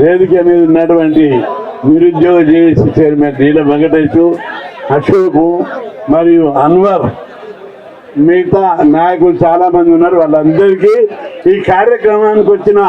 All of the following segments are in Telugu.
వేదిక మీద ఉన్నటువంటి నిరుద్యోగ జేఏసీ చైర్మన్ నీల వెంకటేష్ అశోక్ మరియు అన్వర్. మిగతా నాయకులు చాలా మంది ఉన్నారు. వాళ్ళందరికీ ఈ కార్యక్రమానికి వచ్చిన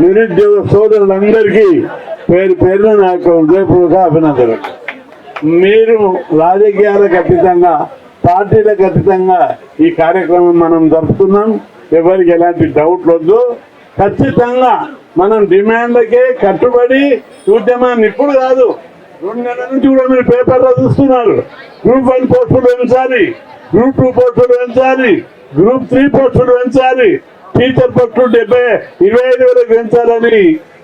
నిరుద్యోగ సోదరులందరికీ పేరు పేరున నా యొక్క హృదయపూర్వక అభినందనలు. మీరు రాజకీయాలకు అతీతంగా పార్టీలకు అతీతంగా ఈ కార్యక్రమం మనం జరుపుతున్నాం. ఎవరికి ఎలాంటి డౌట్లు వద్దు. ఖచ్చితంగా మనం డిమాండ్లకే కట్టుబడి ఉద్యమాన్ని ఇప్పుడు కాదు రెండు నెలల నుంచి కూడా మీరు పేపర్లో చూస్తున్నారు. గ్రూప్ వన్ పోస్టులు పెంచాలి గ్రూప్ టూ పోస్టులు పెంచాలి గ్రూప్ త్రీ పోస్టులు పెంచాలి. టీచర్ పోస్టులు డెబ్బై ఇరవై ఐదు వరకు పెంచాలని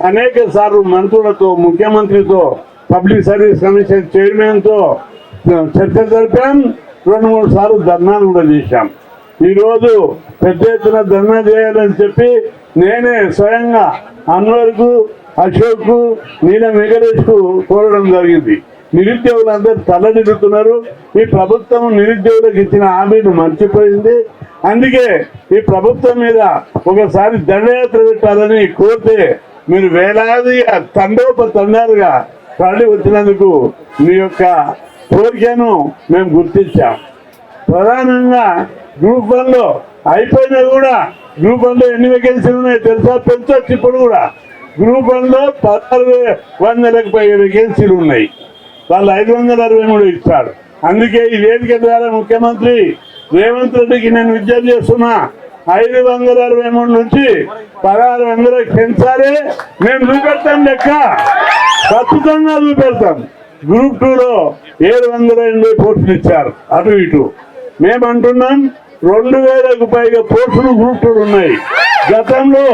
అనేక సార్లు మంత్రులతో ముఖ్యమంత్రితో పబ్లిక్ సర్వీస్ కమిషన్ చైర్మన్తో చర్చ జరిపాం. రెండు మూడు సార్లు ధర్నాలు కూడా చేశాం. ఈరోజు పెద్ద ఎత్తున ధర్నా చేయాలని చెప్పి నేనే స్వయంగా అన్వర్కు అశోక్ నీల వెంకటేష్ కోరడం జరిగింది. నిరుద్యోగులందరూ తల్లడిల్లుతున్నారు. ఈ ప్రభుత్వం నిరుద్యోగులకు ఇచ్చిన హామీని మర్చిపోయింది. అందుకే ఈ ప్రభుత్వం మీద ఒకసారి దండయాత్ర పెట్టాలని కోరితే మీరు వేలాది తండోప తండాలుగా తరలి వచ్చినందుకు మీ యొక్క కోరికను మేము గుర్తించాం. ప్రధానంగా గ్రూప్ వన్లో అయిపోయినా కూడా గ్రూప్ వన్లో ఎన్ని వేకెన్సీలు ఉన్నాయి తెలుసా? పెంచొచ్చు ఇప్పుడు కూడా. గ్రూప్ వన్లో పదహారు వందలకు పైగా వేకెన్సీలు ఉన్నాయి. వాళ్ళు ఐదు వందల అరవై మూడు ఇస్తాడు అందుకే ఈ వేదిక ద్వారా ముఖ్యమంత్రి రేవంత్ రెడ్డికి నేను విజ్ఞప్తి చేస్తున్నా ఐదు వందల అరవై మూడు నుంచి పదహారు వందలకు పెంచాలి. మేము చూపెడతాం లెక్క. ఖచ్చితంగా చూపెడతాం గ్రూప్ టూలో ఏడు వందల ఎనభై పోస్టులు ఇచ్చారు. అటు ఇటు. మేము అంటున్నాం రెండు వేలకు పైగా పోస్టులు గ్రూపులు ఉన్నాయి. గతంలో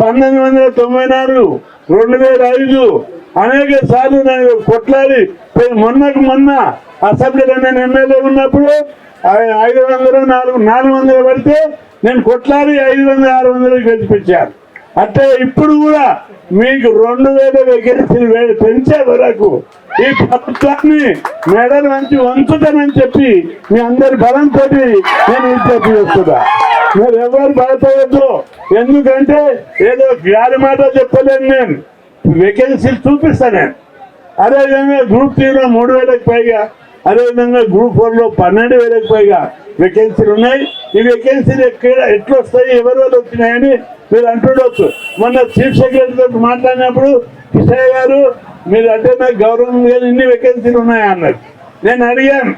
పంతొమ్మిది వందల తొంభై నాలుగు రెండు వేల ఐదు అనేక సార్లు నేను కొట్లాడి మొన్నకు మొన్న అసెంబ్లీలో నేను ఎమ్మెల్యే ఉన్నప్పుడు ఐదు వందలు నాలుగు నాలుగు వందలు పడితే నేను కొట్లాడి ఐదు వందల ఆరు వందలు పెంచిపించాను అంటే ఇప్పుడు కూడా మీకు రెండు వేల వేకెన్సీలు పెంచే వరకు ఈ ప్రభుత్వాన్ని మెడలు మంచి వంచుతానని చెప్పి మీ అందరి బలంతో నేను విజ్ఞప్తి చేస్తున్నా. మీరు ఎవరు భయపడద్దు. ఎందుకంటే ఏదో గాలి మాట చెప్పలేను నేను. వేకెన్సీలు చూపిస్తాను నేను. అదేవిధంగా గ్రూప్ త్రీలో మూడు వేలకు పైగా అదేవిధంగా గ్రూప్ ఫోర్లో పన్నెండు వేలకు పైగా వేకెన్సీలు ఉన్నాయి. ఈ వేకెన్సీలు ఎక్కడ ఎట్లా వస్తాయి ఎవరి వల్ల వచ్చినాయని మీరు అంటుండొచ్చు. మొన్న చీఫ్ సెక్రటరీతో మాట్లాడినప్పుడు కిషయ్య గారు మీరు అంటే నాకు గౌరవం గారు ఇన్ని వేకెన్సీలు ఉన్నాయా అన్నారు. నేను అడిగాను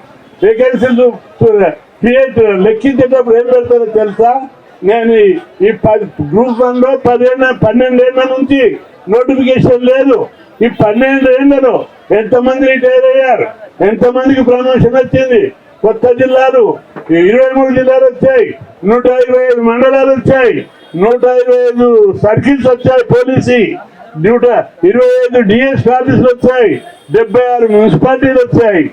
వేకెన్సీలు క్రియేట్ లెక్కించేటప్పుడు ఏం పెడతారో తెలుసా? నేను ఈ- పది గ్రూప్ వన్లో పదిహేను పన్నెండేళ్ళ నుంచి నోటిఫికేషన్ లేదు. ఈ పన్నెండు ఏళ్ళలో ఎంతమంది రిటైర్ అయ్యారు? ఎంతమందికి ప్రమోషన్ వచ్చింది? కొత్త జిల్లాలు. ఇరవై మూడు జిల్లాలు వచ్చాయి. నూట ఇరవై ఐదు మండలాలు వచ్చాయి. నూట ఇరవై ఐదు సర్కిల్స్ వచ్చాయి పోలీసు నూట ఇరవై ఐదు డిఎస్ ఆఫీసులు వచ్చాయి. డెబ్బై ఆరు మున్సిపాలిటీలు వచ్చాయి.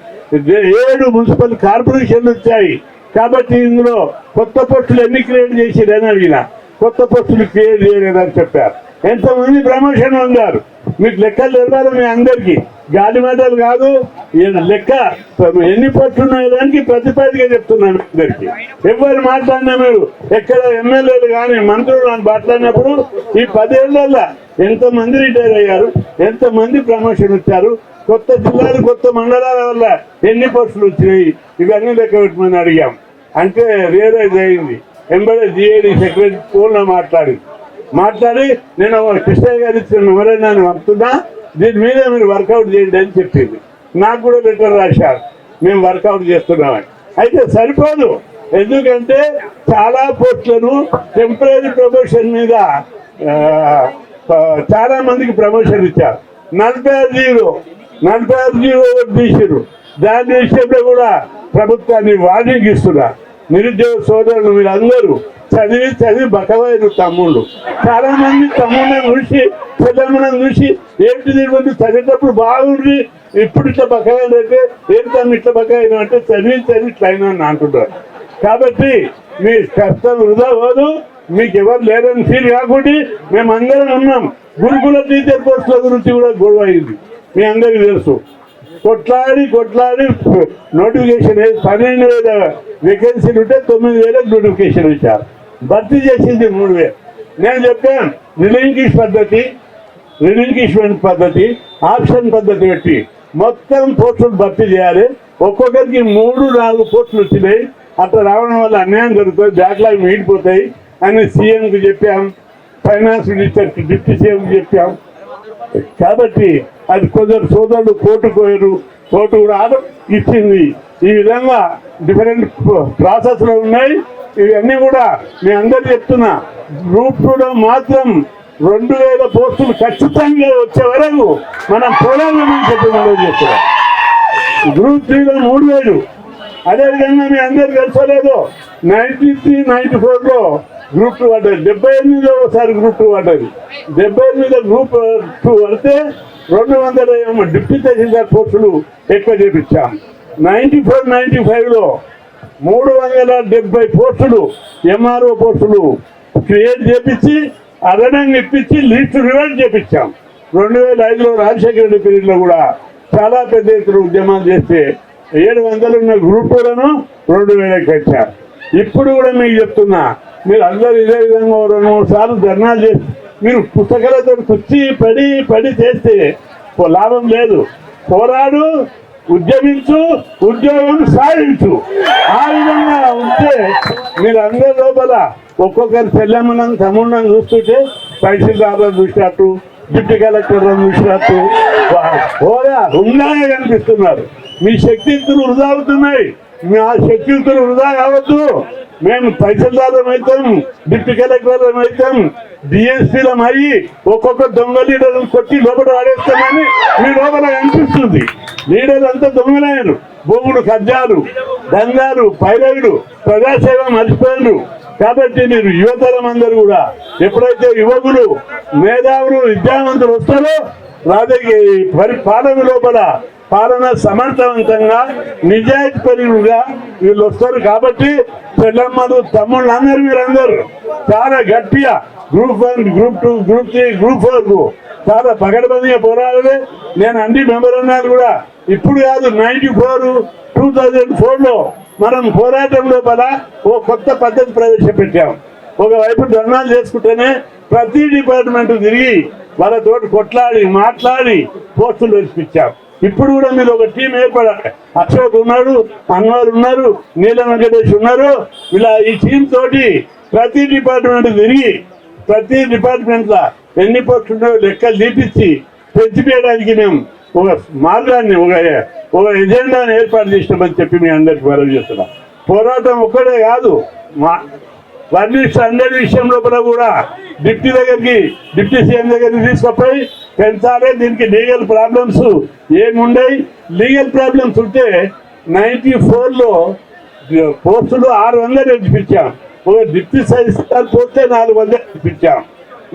ఏడు మున్సిపల్ కార్పొరేషన్లు వచ్చాయి. కాబట్టి ఇందులో కొత్త పోస్టులు ఎన్ని క్రియేట్ చేసిరని అడిగిన కొత్త పోస్టులు క్రియేట్ చేయలేదని చెప్పారు. ఎంతమంది ప్రమోషన్ పొందారు? మీకు లెక్కలు తెలియాలి మీ అందరికి. గాలి మాటలు కాదు ఈయన లెక్క. ఎన్ని పోస్టులు దానికి ప్రతిపాదిగా చెప్తున్నాను మీ అందరికి. ఎవరు మాట్లాడినా మీరు ఎక్కడ ఎమ్మెల్యేలు కానీ మంత్రులు కానీ మాట్లాడినప్పుడు ఈ పదేళ్ళలో ఎంతమంది రిటైర్ అయ్యారు ఎంతమంది ప్రమోషన్ ఇచ్చారు కొత్త జిల్లాలు కొత్త మండలాల వల్ల ఎన్ని పోస్టులు వచ్చినాయి ఇవన్నీ లెక్క పెట్టమని అడిగాం. అంటే రియలైజ్ అయింది. ఎంబడే జిఏడి సెక్రటరీ ఫోన్లో మాట్లాడి మాట్లాడి నేను కృష్ణయ్య గారు ఇచ్చిన ఎవరైనా పంపుతున్నా. దీని మీద మీరు వర్కౌట్ చేయండి అని చెప్పింది. నాకు కూడా లెటర్ రాశారు. మేము వర్కౌట్ చేస్తున్నామని. అయితే సరిపోదు. ఎందుకంటే చాలా పోస్టులను టెంపరీ ప్రమోషన్ మీద చాలా మందికి ప్రమోషన్ ఇచ్చారు. నలభై ఆరు జీరో నలభై ఆరు జీరో తీసిరు దాని విషయంలో కూడా ప్రభుత్వాన్ని వార్నింగ్ ఇస్తున్నారు నిరుద్యోగ సోదరులు మీరందరూ చదివి చదివి బకవైరు తమ్ముళ్ళు. చాలా మంది తమ్ముళ్ళని చూసి పెద్దమ్మని చూసి ఏంటి దీని చదివేటప్పుడు బాగుంది? ఇప్పుడు ఇట్లా బకాయిలు అయితే ఏంటి ఇట్లా బకాయిలు అంటే చదివి చదివి ఇట్లా అయినా అని అంటున్నారు కాబట్టి మీ కష్టం వృధా పోదు మీకు ఎవరు లేరని ఫీల్ కాకుండా మేమందరం ఉన్నాం. గురుకుల టీచర్ కోర్సుల గురించి కూడా గొడవ అయింది. మీ అందరికీ తెలుసు. కొట్లాడి కొట్లాడి నోటిఫికేషన్ పన్నెండు వేల వేకెన్సీలు ఉంటే తొమ్మిది వేలకు నోటిఫికేషన్ ఇచ్చారు. భర్తీ చేసింది మూడు వేలు. నేను చెప్పాను రిలింకిష్ పద్ధతి రిలింకిష్మెంట్ పద్ధతి ఆప్షన్ పద్ధతి పెట్టి మొత్తం పోస్టులు భర్తీ చేయాలి. ఒక్కొక్కరికి మూడు నాలుగు పోస్టులు వచ్చినాయి. అట్లా రావడం వల్ల అన్యాయం జరుగుతుంది బ్యాక్లాగ్ మిగిలిపోతాయి అని సీఎంకి చెప్పాం ఫైనాన్స్ మినిస్టర్కి డిప్యూటీ సీఎంకి చెప్పాం. కాబట్టి అది కొందరు సోదరులు కోర్టు పోయారు. కోర్టు కూడా ఆర్డర్ ఇచ్చింది. ఈ విధంగా డిఫరెంట్ ప్రాసెస్లు ఉన్నాయి. ఇవన్నీ కూడా మీ అందరు చెప్తున్నా. గ్రూప్ టూలో మాత్రం రెండు వేల పోస్టులు ఖచ్చితంగా వచ్చే వరకు మనం పోరాడమని చెప్పి మనం చెప్తున్నాం గ్రూప్ త్రీలో మూడు వేలు. అదేవిధంగా మీ అందరు తెలుసలేదు నైన్టీ త్రీ నైన్టీ ఫోర్లో గ్రూప్ టూ పడ్డది. డెబ్బై ఎనిమిదిలో ఒకసారి గ్రూప్ టూ పడ్డది. డెబ్బై ఎనిమిదిలో గ్రూప్ టూ పడితే రెండు వందల ఏమో డిప్యూటీ తహసీల్దార్ పోస్టులు ఎక్కువ చేపించాము నైన్టీ ఫోర్ నైన్టీ ఫైవ్లో మూడు వందల డెబ్బై పోస్టులు ఎంఆర్ఓ పోస్టులు క్రియేట్ చేపించి అదనంగా ఇప్పించి లిస్ట్ రివైజ్ చేపించాం. రెండు వేల ఐదులో రాజశేఖర రెడ్డి పీరియడ్లో కూడా చాలా పెద్ద ఎత్తున ఉద్యమాలు చేస్తే ఏడు వందలు ఉన్న గ్రూపులను రెండు వేలకు పెంచారు ఇప్పుడు కూడా మీకు చెప్తున్నా మీరు అందరూ ఇదే విధంగా రెండు మూడు సార్లు ధర్నాలు చేసి మీరు పుస్తకాలతో కుర్చీ పడి పడి చేస్తే లాభం లేదు. పోరాడు ఉద్యమించు ఉద్యోగం సాధించు. ఆ విధంగా ఉంటే మీరందరి లోపల ఒక్కొక్కరు చెల్లెమ్మలను తమ్ముళ్ళని చూస్తుంటే తహసీల్దారులను చూసినట్టు డిప్యూటీ కలెక్టర్లను చూసినట్టు. వా- హోదా హుందాగా కనిపిస్తున్నారు. మీ శక్తియుక్తులు వృధా అవుతున్నాయి. మీ ఆ శక్తియుక్తులు వృధా కావద్దు. మేము తహసీల్దారం అవుతాం డిప్యూటీ కలెక్టర్లం అవుతాం డిఎస్పీలం అయ్యి ఒక్కొక్క దొంగ లీడర్ కొట్టి లోపల ఆడేస్తామని మీ లోపల కనిపిస్తుంది లీడర్ అంతా దొంగలయ్యారు. భూములు కబ్జాలు దందాలు పైరవులు ప్రజాసేవ మర్చిపోయారు. కాబట్టి మీరు యువతరం అందరూ కూడా ఎప్పుడైతే యువకులు మేధావులు విద్యావంతులు వస్తారో రాజకీయ పరిపాలన లోపల పాలన సమర్థవంతంగా నిజాయితీపరులుగా వీళ్ళు వస్తారు కాబట్టి చెల్లమ్మలు తమ్ముళ్ళు అందరు వీరందరూ చాలా గట్టిగా group one group two group three group ఫోర్కు చాలా పగడబందిగా పోరాడలే. నేను అన్ని మెంబర్ అన్నారు కూడా ఇప్పుడు కాదు నైన్టీ ఫోర్ టూ థౌజండ్ ఫోర్లో మనం పోరాటం లోపల ఓ కొత్త పద్ధతి ప్రవేశపెట్టాం. ఒకవైపు ధర్నాలు చేసుకుంటేనే ప్రతి డిపార్ట్మెంట్ తిరిగి వాళ్ళతోటి కొట్లాడి మాట్లాడి పోస్టులు వేసిపించాం ఇప్పుడు కూడా మీరు ఒక టీం ఏర్పడాలి అశోక్ ఉన్నాడు అన్వర్ ఉన్నారు నీల వెంకటేష్ ఉన్నారు. ఇలా ఈ టీం తోటి ప్రతి డిపార్ట్మెంట్ తిరిగి ప్రతి డిపార్ట్మెంట్ లా ఎన్ని పోస్టులు ఉన్నాయో లెక్కలు తీపిచ్చి పెంచిపోయడానికి మేము ఒక మార్గాన్ని ఒక ఒక ఎజెండాని ఏర్పాటు చేసినామని చెప్పి మీ అందరికి మనవి చేస్తున్నాం పోరాటం ఒక్కడే కాదు మా వర్ణిస్ట్ అందరి విషయం లోపల కూడా డిప్టీ దగ్గరికి డిప్టీ సీఎం దగ్గరికి తీసుకుపోయి పెంచాలి దీనికి లీగల్ ప్రాబ్లమ్స్ ఏముండయి? లీగల్ ప్రాబ్లమ్స్ ఉంటే నైన్టీ ఫోర్లో పోస్టులు ఆరు వందలు ఇప్పించాం ఒక డిప్టీ సైన్స్టార్ పోస్తే నాలుగు వందలు ఇప్పించాం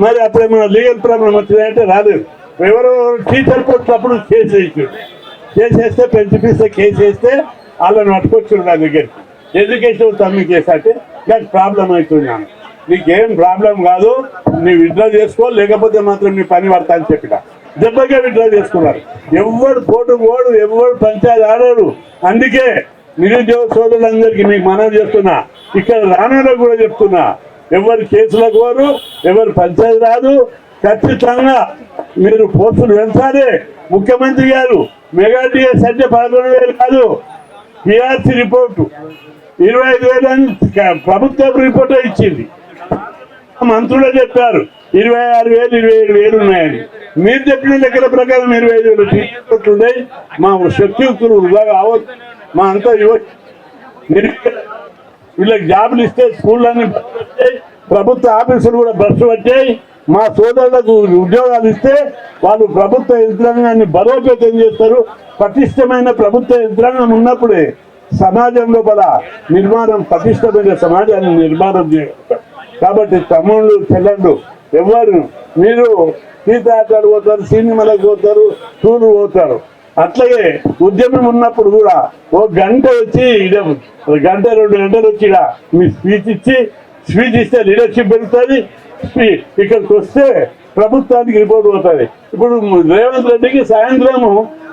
మరి అప్పుడు ఏమైనా లీగల్ ప్రాబ్లం వచ్చిందంటే రాలేదు ఎవరో టీచర్ పోస్ట్ అప్పుడు కేసు వేసాడు. కేసు పెంచిపిస్తే కేసు వేస్తే వాళ్ళని పట్టుకొచ్చాడు నా దగ్గరికి. ఎడ్యుకేషన్ తమ్మి కేసు అంటే నాకు ప్రాబ్లం అవుతున్నాను. నీకేం ప్రాబ్లం కాదు నీ విత్డ్రా చేసుకో లేకపోతే మాత్రం నీ పని పడతా అని చెప్పిన. దెబ్బకే విత్డ్రా చేసుకున్నారు. ఎవడు కోటు కోడు ఎవడు పంచాయతీ ఆడాడు అందుకే నిరుద్యోగ సోదరులందరికీ మీకు మనవి చేస్తున్నా. ఇక్కడ రానోళ్ళకు కూడా చెప్తున్నా. ఎవరు కేసులకు కోరు ఎవరు పంచాయతీ రాదు. ఖచ్చితంగా మీరు పోస్టులు పెంచాలి. ముఖ్యమంత్రి గారు మెగా డిఎస్ అంటే పదకొండు వేలు కాదు. PRC report. ఇరవై ఐదు వేలు అని ప్రభుత్వం రిపోర్ట్ ఇచ్చింది. మంత్రులే చెప్పారు. ఇరవై ఆరు వేలు ఇరవై ఏడు వేలు ఉన్నాయని. మీరు చెప్పిన లెక్కల ప్రకారం ఇరవై ఐదు వేలు టీచర్లు మా శక్తియుక్తులు వృధా మా అంతా యువ వీళ్ళకి జాబులు ఇస్తే స్కూళ్ళన్నీ వచ్చాయి. ప్రభుత్వ ఆఫీసులు కూడా బస్సు వచ్చాయి. మా సోదరులకు ఉద్యోగాలు ఇస్తే వాళ్ళు ప్రభుత్వ యంత్రాంగాన్ని బలోపేతం చేస్తారు. పటిష్టమైన ప్రభుత్వ యంత్రాంగం ఉన్నప్పుడే సమాజం లోపల నిర్మాణం పటిష్టమైన సమాజాన్ని నిర్మాణం చేయగలుగుతారు కాబట్టి తమ్ముళ్ళు చెల్లెళ్ళు ఎవరు మీరు తీర్థయాత్రలు పోతారు సినిమాలకు పోతారు టూర్ పోతారు. అట్లాగే ఉద్యమం ఉన్నప్పుడు కూడా ఓ గంట వచ్చి ఈడ ఒక గంట రెండు గంటలు వచ్చి మీ స్పీచ్ ఇచ్చి స్పీచ్ ఇస్తే లీడర్షిప్ పెరుగుతుంది. ఇక్కడికి వస్తే ప్రభుత్వానికి రిపోర్ట్ పోతుంది. ఇప్పుడు రేవంత్ రెడ్డికి సాయంత్రము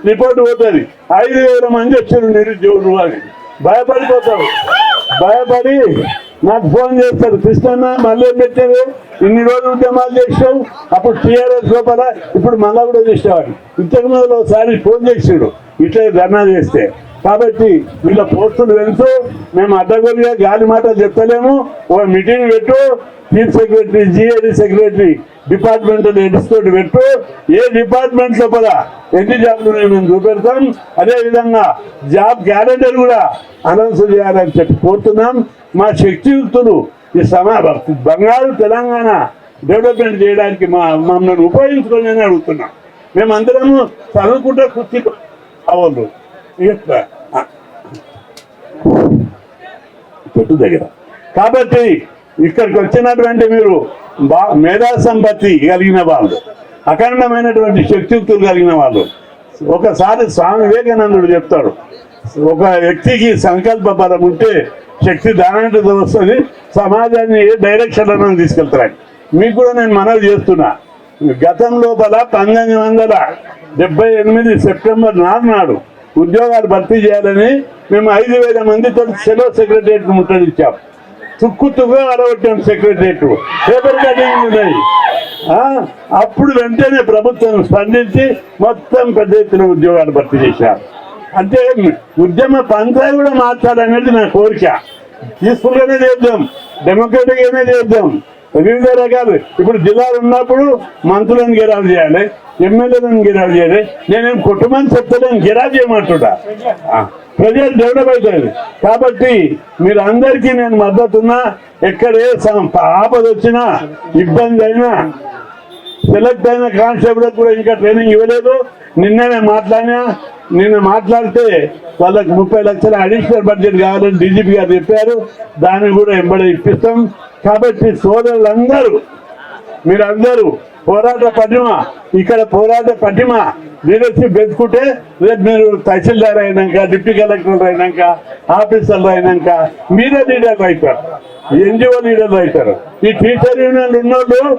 రిపోర్ట్ పోతుంది. ఐదు వేల మంది వచ్చారు నిరుద్యోగులు అని. భయపడిపోతారు. భయపడి నాకు ఫోన్ చేస్తారు కృష్ణన్న మళ్ళీ పెట్టారు? ఇన్ని రోజులు ఉద్యమాలు చేసావు అప్పుడు టీఆర్ఎస్ లోపల ఇప్పుడు మళ్ళా కూడా చేసేవాడు. ఇంతకు ముందు ఒకసారి ఫోన్ చేసాడు ఇట్లా ధర్నా చేస్తే. కాబట్టి వీళ్ళ పోస్టులు వెళ్తూ మేము అడ్డగోలుగా గాలి మాట చెప్తలేము. ఓ మీటింగ్ పెట్టు chief secretary GAD secretary departmental heads తోటి పెట్టు. ఏ డిపార్ట్మెంట్ లోపల ఎన్ని జాబ్లు మేము చూపెడతాం. అదేవిధంగా జాబ్ క్యాలెండర్ కూడా అనౌన్స్ చేయాలని చెప్పి కోరుతున్నాం. మా శక్తియుక్తులు ఈ సమా బంగారు తెలంగాణ డెవలప్మెంట్ చేయడానికి మా మమ్మల్ని ఉపయోగించుకొని అని అడుగుతున్నాం. మేమందరము చదువుకుంటే కుర్చీ అవ్వదు పెట్టు దగ్గర. కాబట్టి ఇక్కడికి వచ్చినటువంటి మీరు బా మేధా సంపత్తి కలిగిన వాళ్ళు అఖండమైనటువంటి శక్తియుక్తులు కలిగిన వాళ్ళు. ఒకసారి స్వామి వివేకానందుడు చెప్తాడు ఒక వ్యక్తికి సంకల్ప బలం ఉంటే శక్తి దానంటే వస్తుంది సమాజాన్ని ఏ డైరెక్షన్లో తీసుకెళ్తారని మీకు కూడా నేను మనవి చేస్తున్నా. గతం లోపల పంతొమ్మిది వందల డెబ్బై ఎనిమిది సెప్టెంబర్ నాడు ఉద్యోగాలు భర్తీ చేయాలని మేము ఐదు వేల మందితో సెలవు సెక్రటరీ ముట్టడిచ్చాం. తుక్కుతుగా తుక్కు సెక్రటరియట్ పేపర్ కటింగ్ ఉన్నాయి అప్పుడు వెంటనే ప్రభుత్వం స్పందించి మొత్తం పెద్ద ఎత్తున ఉద్యోగాలు భర్తీ చేశారు అంటే ఉద్యమ పంతా కూడా మార్చాలనేది నా కోరిక. పీస్ఫుల్గానే చేద్దాం డెమోక్రటిక్ గానే చేద్దాం. వివిధ రకాలు. ఇప్పుడు జిల్లాలు ఉన్నప్పుడు మంత్రులను గిరాలు చేయాలి ఎమ్మెల్యేలను గిరాలు చేయాలి. నేనేం కుటుంబాన్ని చెప్తలేను గిరా చేయమంటుడా? ప్రజలు డెవలప్ అవుతుంది కాబట్టి మీరు అందరికీ నేను మద్దతున్నా ఎక్కడ ఏ ఆపద వచ్చినా ఇబ్బంది అయినా సెలెక్ట్ అయిన కానిస్టేబుల్ కూడా ఇంకా ట్రైనింగ్ ఇవ్వలేదు. నిన్ననే మాట్లాడినా నిన్న మాట్లాడితే వాళ్ళకి ముప్పై లక్షల అడిషనల్ బడ్జెట్ కావాలని డీజీపీ గారు చెప్పారు. దాన్ని కూడా ఎంబడి ఇప్పిస్తాం. కాబట్టి సోదరులందరూ మీరందరూ పోరాట పటిమ ఇక్కడ పోరాట పటిమ లీడర్షిప్ పెంచుకుంటే రేపు మీరు తహసీల్దార్ అయినాక డిప్యూటీ కలెక్టర్ అయినాక ఆఫీసర్లు అయినాక మీరే లీడర్లు అవుతారు. ఎన్జిఓ లీడర్లు అవుతారు. ఈ టీచర్ యూనియన్ ఉన్నోళ్ళు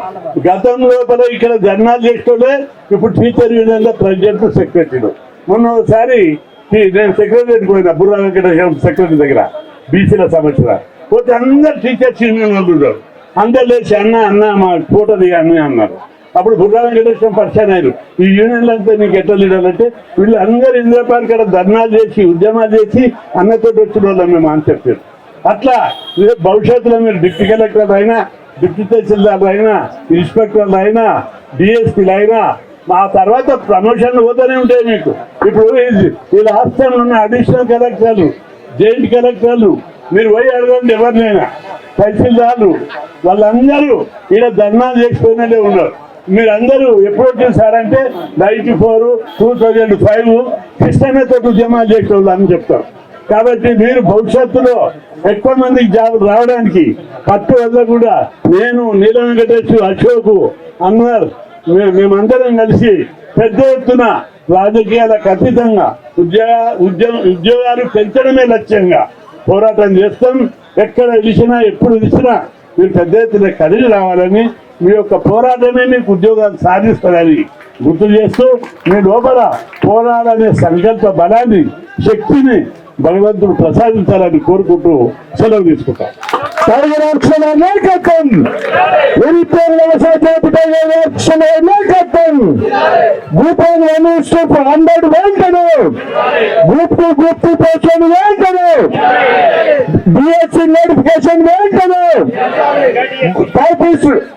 గతం లోపల ఇక్కడ ధర్నాలు చేసేటోళ్ళే ఇప్పుడు టీచర్ యూనియన్లో ప్రెసిడెంట్ సెక్రటరీలు. మొన్న ఒకసారి ఈ- నేను సెక్రటరీ పోయినా బుర్రా వెంకటేశ్వర సెక్రటరీ దగ్గర బీసీల సమస్య పోతే అందరు టీచర్స్ యూనియన్ వాళ్ళు ఉన్నారు. అందరు లేచి అన్న అన్న మా ఫోటో దిగా అన్నీ అన్నారు. అప్పుడు బుర్రా వెంకటేశ్వరం పరిచయం అయ్యారు ఈ యూనియన్లు అంతా నీకు ఎట్లా లీడాలంటే వీళ్ళు అందరు ఇంద్రపాల్ కాడ ధర్నాలు చేసి ఉద్యమాలు చేసి అన్నతో వచ్చిన వాళ్ళం మేము అని చెప్పారు. అట్లా భవిష్యత్తులో మీరు డిప్యూటీ కలెక్టర్ అయినా డిప్యూటీ తహసీల్దార్ అయినా ఇన్స్పెక్టర్లు అయినా డిఎస్పీలు అయినా మా తర్వాత ప్రమోషన్లు పోతూనే ఉంటాయి మీకు. ఇప్పుడు వీళ్ళ హాస్టల్లో రాష్ట్రంలో ఉన్న అడిషనల్ కలెక్టర్లు జాయింట్ కలెక్టర్లు మీరు పోయి అడగండి ఎవరినైనా. తహసీల్దార్లు వాళ్ళందరూ ఇక్కడ ధర్నాలు చేసిపోయినట్టే ఉన్నారు. మీరందరూ ఎప్పుడు చూసారంటే ninety four two thousand five కృష్ణతో ఉద్యమాలు చేసేవాళ్ళు అని చెప్తారు. కాబట్టి మీరు భవిష్యత్తులో ఎక్కువ మందికి జాబ్ రావడానికి పట్టు వల్ల కూడా నేను నీల వెంకటేష్ అశోక్ అన్వర్ మే- మేమందరం కలిసి పెద్ద ఎత్తున రాజకీయాలకు అతీతంగా ఉద్యోగ ఉద్యోగ ఉద్యోగాలు పెంచడమే లక్ష్యంగా పోరాటం చేస్తాం. ఎక్కడ ఇచ్చినా ఎప్పుడు ఇచ్చినా మీరు పెద్ద ఎత్తున కలిగి రావాలని మీ యొక్క పోరాటమే మీకు ఉద్యోగాలు సాధిస్తారని గుర్తు చేస్తూ మీ లోపల పోరాడనే సంకల్ప బలాన్ని శక్తిని భగవంతుడు ప్రసాదించాలని కోరుకుంటూ సెలవు తీసుకుంటాం. పరిరక్షణ నాయకత్వం. నిరుపేద వ్యవసాయ జాబితాల రక్షణ నాయకత్వం. Group one one step hundred వెంటనే. గ్రూప్ టూ గ్రూప్ టూ పోస్టులను వెంటనే. బిఎస్సి నోటిఫికేషన్ వెంటనే. టైపిస్ట్